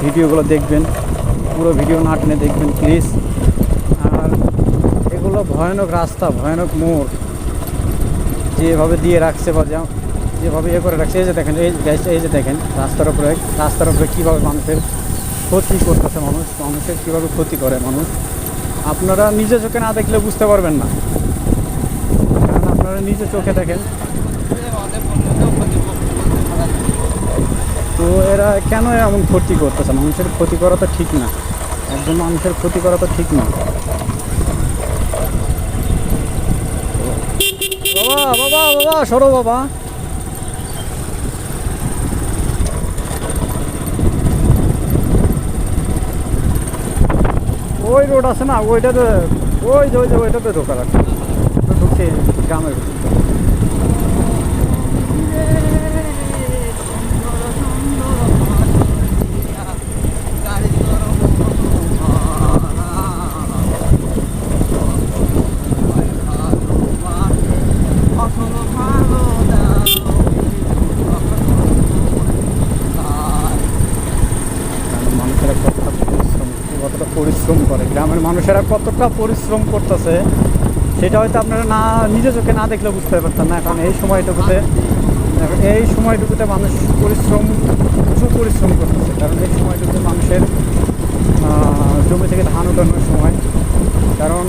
ভিডিওগুলো দেখবেন, পুরো ভিডিও না টেনে দেখবেন প্লিজ আর এগুলো ভয়ানক রাস্তা, ভয়ানক মোড়, যেভাবে দিয়ে রাখছে বা যা- যেভাবে ইয়ে করে রাখছে, এই যে দেখেন, এই এই যে দেখেন, রাস্তার উপরে রাস্তার উপরে কীভাবে মানুষের ক্ষতি করতেছে মানুষ, মানুষের কীভাবে ক্ষতি করে মানুষ, আপনারা নিজে চোখে না দেখলে বুঝতে পারবেন না। কারণ আপনারা নিজে চোখে দেখেন এরা কেন এমন ক্ষতি করতেছে? মানুষের ক্ষতি করা তো ঠিক না। একজন মানুষের ক্ষতি করা তো ঠিক না। বাবা বাবা বাবা, সরো বাবা। ওই রোড আছে না, ওইটাতে ওই যে ওই যে, ওইটাতে ঢোকা রাখছে ঢুকছে গ্রামের ভিতরে। গ্রামের মানুষেরা কতটা পরিশ্রম কতটা পরিশ্রম করে। গ্রামের মানুষেরা কতটা পরিশ্রম করতেছে, সেটা হয়তো আপনারা না, নিজে চোখে না দেখলে বুঝতে পারতেন না, কারণ এই সময়টুকুতে এখন এই সময়টুকুতে মানুষ পরিশ্রম প্রচুর পরিশ্রম করতেছে, কারণ এই সময়টুকুতে মানুষের জমি থেকে ধান উঠানোর সময়। কারণ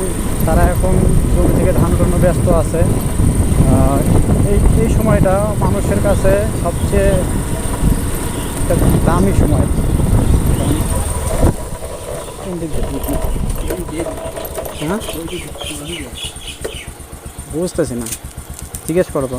তারা এখন জমি থেকে ধান উঠানো ব্যস্ত আছে। এই এই সময়টা মানুষের কাছে সবচেয়ে দামি সময়। হ্যাঁ? বুঝতেছি না। জিজ্ঞেস করো তো।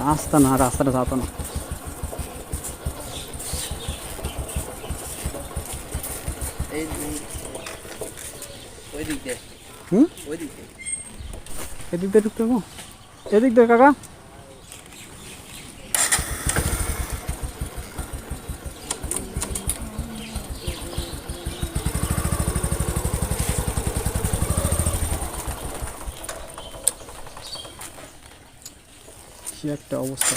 রাস্তা না রাস্তাটা যাতো না। এই ওই দিক দিয়ে হুম? ওই দিক দিয়ে এদিক দিয়ে ঢুকতে হব? এদিক দিয়ে কাকা? কি একটা অবস্থা।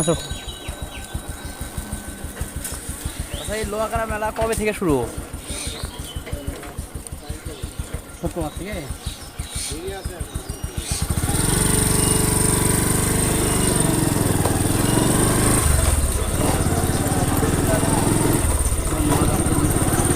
আচ্ছা আচ্ছা এই লোহাকারা মেলা কবে থেকে শুরু? সত্য থেকে?